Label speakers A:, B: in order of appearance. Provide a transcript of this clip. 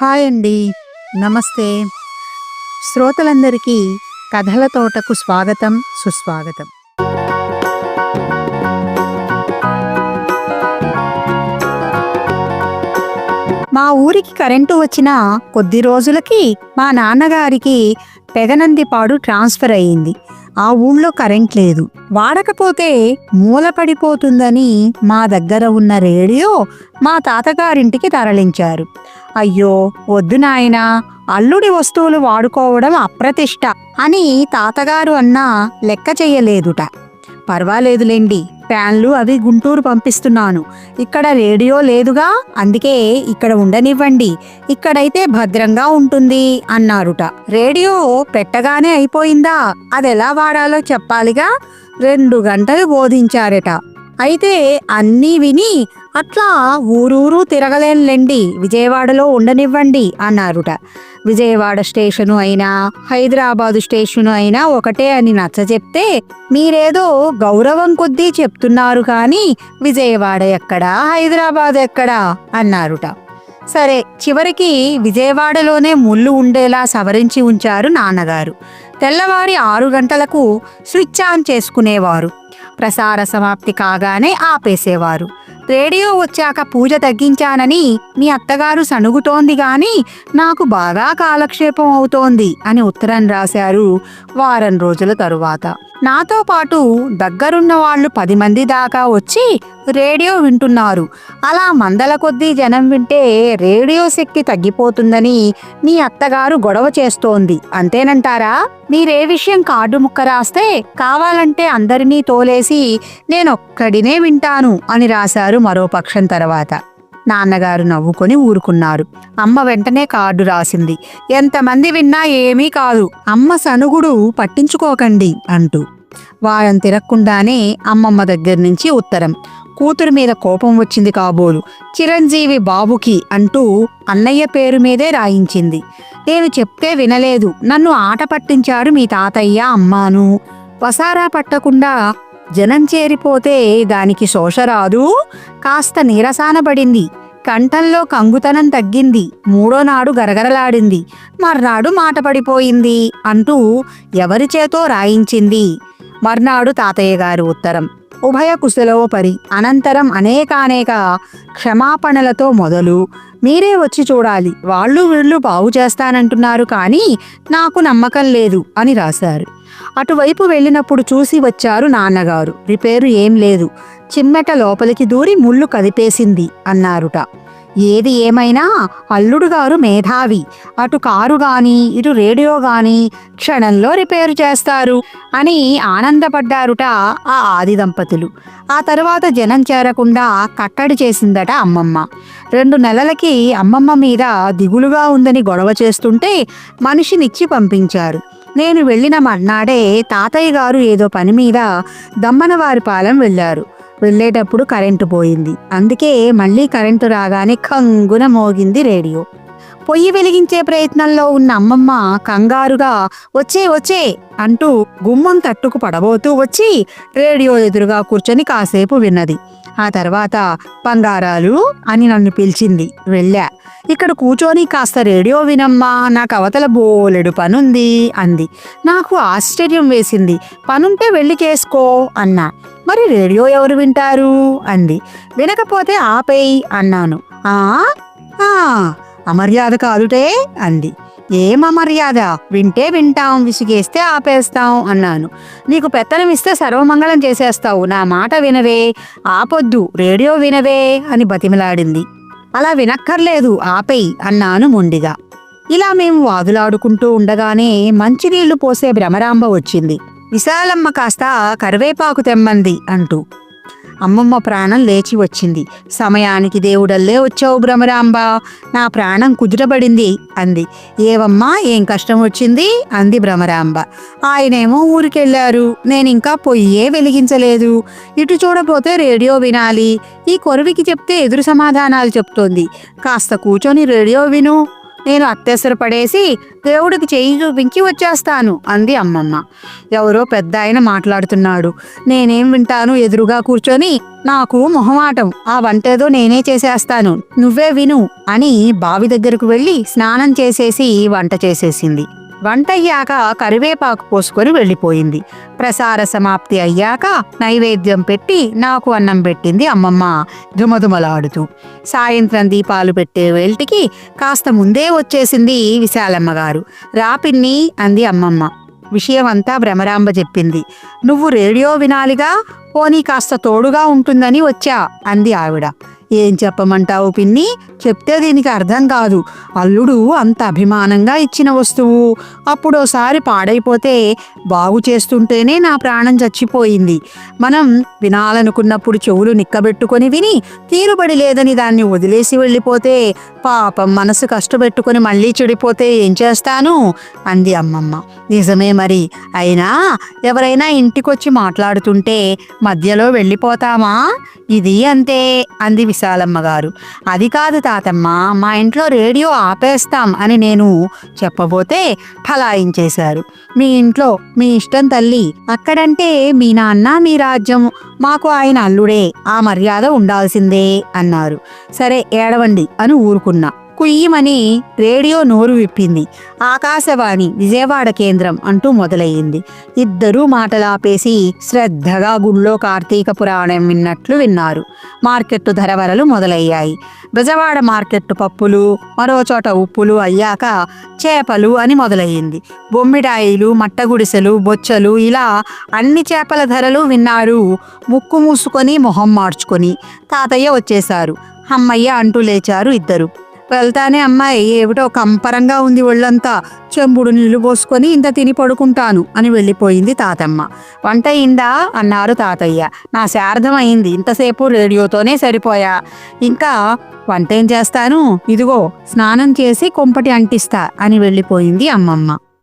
A: Hi అండి. నమస్తే. శ్రోతలందరికీ కథల తోటకు స్వాగతం సుస్వాగతం. మా ఊరికి కరెంటు వచ్చిన కొద్ది రోజులకి మా నాన్నగారికి పెదనందిపాడు ట్రాన్స్ఫర్ అయ్యింది. ఆ ఊళ్ళో కరెంట్ లేదు. వాడకపోతే మూలపడిపోతుందని మా దగ్గర ఉన్న రేడియో మా తాతగారింటికి తరలించారు. అయ్యో వద్దు నాయనా అల్లుడి వస్తువులు వాడుకోవడం అప్రతిష్ట అని తాతగారు అన్నా లెక్క చెయ్యలేదుట. పర్వాలేదులేండి ఫ్యాన్లు అవి గుంటూరు పంపిస్తున్నాను. ఇక్కడ రేడియో లేదుగా అందుకే ఇక్కడ ఉండనివ్వండి. ఇక్కడైతే భద్రంగా ఉంటుంది అన్నారుట. రేడియో పెట్టగానే అయిపోయిందా? అదెలా వాడాలో చెప్పాలిగా? రెండు గంటలు బోధించారట. అయితే అన్నీ విని అట్లా ఊరూరు తిరగలేనులేండి. విజయవాడలో ఉండనివ్వండి అన్నారుట. విజయవాడ స్టేషను అయినా హైదరాబాదు స్టేషను అయినా ఒకటే అని నచ్చ చెప్తే మీరేదో గౌరవం కొద్దీ చెప్తున్నారు కానీ విజయవాడ ఎక్కడా హైదరాబాద్ ఎక్కడా అన్నారుట. సరే చివరికి విజయవాడలోనే ముళ్ళు ఉండేలా సవరించి ఉంచారు నాన్నగారు. తెల్లవారి ఆరు గంటలకు స్విచ్ ఆన్ చేసుకునేవారు. ప్రసార సమాప్తి కాగానే ఆపేసేవారు. రేడియో వచ్చాక పూజ తగ్గించానని మీ అత్తగారు సణుగుతోంది గాని నాకు బాగా కాలక్షేపం అవుతోంది అని ఉత్తరం రాశారు వారం రోజుల తరువాత. నాతో పాటు దగ్గరున్న వాళ్ళు పది మంది దాకా వచ్చి రేడియో వింటున్నారు. అలా మందల కొద్దీ జనం వింటే రేడియో శక్తి తగ్గిపోతుందని మీ అత్తగారు గొడవ చేస్తోంది. అంతేనంటారా? మీరే విషయం కార్డు ముక్క రాస్తే కావాలంటే అందరినీ తోలేసి నేనొక్కడినే వింటాను అని రాశారు మరో పక్షం తర్వాత. నాన్నగారు నవ్వుకొని ఊరుకున్నారు. అమ్మ వెంటనే కార్డు రాసింది. ఎంతమంది విన్నా ఏమీ కాదు. అమ్మ సనుగుడు పట్టించుకోకండి అంటూ. వారం తిరగకుండానే అమ్మమ్మ దగ్గర నుంచి ఉత్తరం. కూతురు మీద కోపం వచ్చింది కాబోలు. చిరంజీవి బాబుకి అంటూ అన్నయ్య పేరు మీదే రాయించింది. నేను చెప్తే వినలేదు. నన్ను ఆట పట్టించాడు మీ తాతయ్య అమ్మాను. వసారా పట్టకుండా జనం చేరిపోతే దానికి శోష రాదు కాస్త నీరసానబడింది. కంఠంలో కంగుతనం తగ్గింది. మూడో నాడు గరగరలాడింది. మర్నాడు మాట పడిపోయింది అంటూ ఎవరి చేతో రాయించింది? మర్నాడు తాతయ్య గారి ఉత్తరం. ఉభయ కుశలోపరి అనంతరం అనేకానేక క్షమాపణలతో మొదలు మీరే వచ్చి చూడాలి వాళ్ళు వీళ్ళు బాగు చేస్తానంటున్నారు కానీ నాకు నమ్మకం లేదు అని రాశారు. అటువైపు వెళ్ళినప్పుడు చూసి వచ్చారు నాన్నగారు. రిపేరు ఏం లేదు చిమ్మెట లోపలికి దూరి ముళ్ళు కదిపేసింది అన్నారుట. ఏది ఏమైనా అల్లుడు గారు మేధావి. అటు కారు గాని ఇటు రేడియో గాని క్షణంలో రిపేరు చేస్తారు అని ఆనందపడ్డారుట ఆ ఆది దంపతులు. ఆ తర్వాత జనం చేరకుండా కట్టడి చేసిందట అమ్మమ్మ. రెండు నెలలకి అమ్మమ్మ మీద దిగులుగా ఉందని గొడవ చేస్తుంటే మనిషినిచ్చి పంపించారు. నేను వెళ్ళిన మర్నాడే తాతయ్య గారు ఏదో పని మీద దమ్మనవారిపాలెం వెళ్ళారు. వెళ్ళేటప్పుడు కరెంటు పోయింది. అందుకే మళ్ళీ కరెంటు రాగానే కంగున మోగింది రేడియో. పొయ్యి వెలిగించే ప్రయత్నంలో ఉన్న అమ్మమ్మ కంగారుగా వచ్చే వచ్చే అంటూ గుమ్మం తట్టుకు పడబోతూ వచ్చి రేడియో ఎదురుగా కూర్చొని కాసేపు విన్నది. ఆ తర్వాత బంగారాలు అని నన్ను పిలిచింది. వెళ్ళా. ఇక్కడ కూర్చొని కాస్త రేడియో వినమ్మా నాకు అవతల బోలెడు పనుంది అంది. నాకు ఆశ్చర్యం వేసింది. పనుంటే వెళ్ళి చేసుకో అన్నా. మరి రేడియో ఎవరు వింటారు? అంది. వినకపోతే ఆపేయి అన్నాను. ఆ? ఆ అమర్యాద కాదుటే అంది. ఏం అమర్యాద? వింటే వింటాం విసిగేస్తే ఆపేస్తాం అన్నాను. నీకు పెత్తనం ఇస్తే సర్వమంగళం చేసేస్తావు. నా మాట వినవే. ఆపొద్దు రేడియో వినవే అని బతిమలాడింది. అలా వినక్కర్లేదు ఆపేయి అన్నాను మొండిగా. ఇలా మేము వాదులాడుకుంటూ ఉండగానే మంచినీళ్ళు పోసే భ్రమరాంబ వచ్చింది. విశాలమ్మ కాస్త కరివేపాకు తెమ్మంది అంటూ. అమ్మమ్మ ప్రాణం లేచి వచ్చింది. సమయానికి దేవుడల్లే వచ్చావు భ్రమరాంబ. నా ప్రాణం కుదుటబడింది అంది. ఏవమ్మా ఏం కష్టం వచ్చింది? అంది భ్రమరాంబ. ఆయనేమో ఊరికెళ్ళారు. నేను ఇంకా పొయ్యే వెలిగించలేదు. ఇటు చూడపోతే రేడియో వినాలి. ఈ కొరవికి చెప్తే ఎదురు సమాధానాలు చెప్తోంది. కాస్త కూర్చొని రేడియో విను. నేను అత్యవసరపడేసి పడేసి దేవుడికి చేయి చూపించి వచ్చేస్తాను అంది అమ్మమ్మ. ఎవరో పెద్ద ఆయన మాట్లాడుతున్నాడు. నేనేం వింటాను? ఎదురుగా కూర్చొని నాకు మొహమాటం. ఆ వంటేదో నేనే చేసేస్తాను. నువ్వే విను అని బావి దగ్గరకు వెళ్ళి స్నానం చేసేసి వంట చేసేసింది. వంట అయ్యాక కరివేపాకు పోసుకొని వెళ్ళిపోయింది. ప్రసార సమాప్తి అయ్యాక నైవేద్యం పెట్టి నాకు అన్నం పెట్టింది అమ్మమ్మ ధుమధుమలాడుతూ. సాయంత్రం దీపాలు పెట్టే వేల్టికి కాస్త ముందే వచ్చేసింది విశాలమ్మ గారు. రాపిన్ని అంది అమ్మమ్మ. విషయం అంతా భ్రమరాంబ చెప్పింది. నువ్వు రేడియో వినాలిగా పోనీ కాస్త తోడుగా ఉంటుందని వచ్చా అంది ఆవిడ. ఏం చెప్పమంటావు పిన్ని? చెప్తే దీనికి అర్థం కాదు. అల్లుడు అంత అభిమానంగా ఇచ్చిన వస్తువు అప్పుడోసారి పాడైపోతే బాగు చేస్తుంటేనే నా ప్రాణం చచ్చిపోయింది. మనం వినాలనుకున్నప్పుడు చెవులు నిక్కబెట్టుకొని విని తీరుబడి లేదని దాన్ని వదిలేసి వెళ్ళిపోతే పాపం మనసు కష్టపెట్టుకొని మళ్ళీ చెడిపోతే ఏం చేస్తాను? అంది అమ్మమ్మ. నిజమే మరి. అయినా ఎవరైనా ఇంటికొచ్చి మాట్లాడుతుంటే మధ్యలో వెళ్ళిపోతామా? ఇది అంతే అంది విశాలమ్మ గారు. అది కాదు తాతమ్మ మా ఇంట్లో రేడియో ఆపేస్తాం అని నేను చెప్పబోతే ఫలాయించేశారు. మీ ఇంట్లో మీ ఇష్టం తల్లి అక్కడంటే మీ నాన్న మీ రాజ్యం మాకు ఆయన అల్లుడే ఆ మర్యాద ఉండాల్సిందే అన్నారు. సరే ఏడవండి అని ఊరుకున్నా. కుయ్యమని రేడియో నోరు విప్పింది. ఆకాశవాణి విజయవాడ కేంద్రం అంటూ మొదలయ్యింది. ఇద్దరూ మాటలాపేసి శ్రద్ధగా గుళ్ళో కార్తీక పురాణం విన్నట్లు విన్నారు. మార్కెట్టు ధరవరలు మొదలయ్యాయి. బెజవాడ మార్కెట్టు పప్పులు మరో చోట ఉప్పులు అయ్యాక చేపలు అని మొదలయ్యింది. బొమ్మిడాయిలు మట్టగుడిసెలు బొచ్చలు ఇలా అన్ని చేపల ధరలు విన్నారు. ముక్కు మూసుకొని మొహం మార్చుకొని తాతయ్య వచ్చేశారు. అమ్మయ్య అంటూ లేచారు ఇద్దరు. వెళ్తానే అమ్మాయి ఏమిటో కంపరంగా ఉంది ఒళ్ళంతా. చెంబుడు నీళ్ళు పోసుకొని ఇంత తిని పడుకుంటాను అని వెళ్ళిపోయింది తాతమ్మ. వంట అయిందా? అన్నారు తాతయ్య. నా శారదం అయింది. ఇంతసేపు రేడియోతోనే సరిపోయా. ఇంకా వంట ఏం చేస్తాను? ఇదిగో స్నానం చేసి కొంపటి అంటిస్తా అని వెళ్ళిపోయింది అమ్మమ్మ.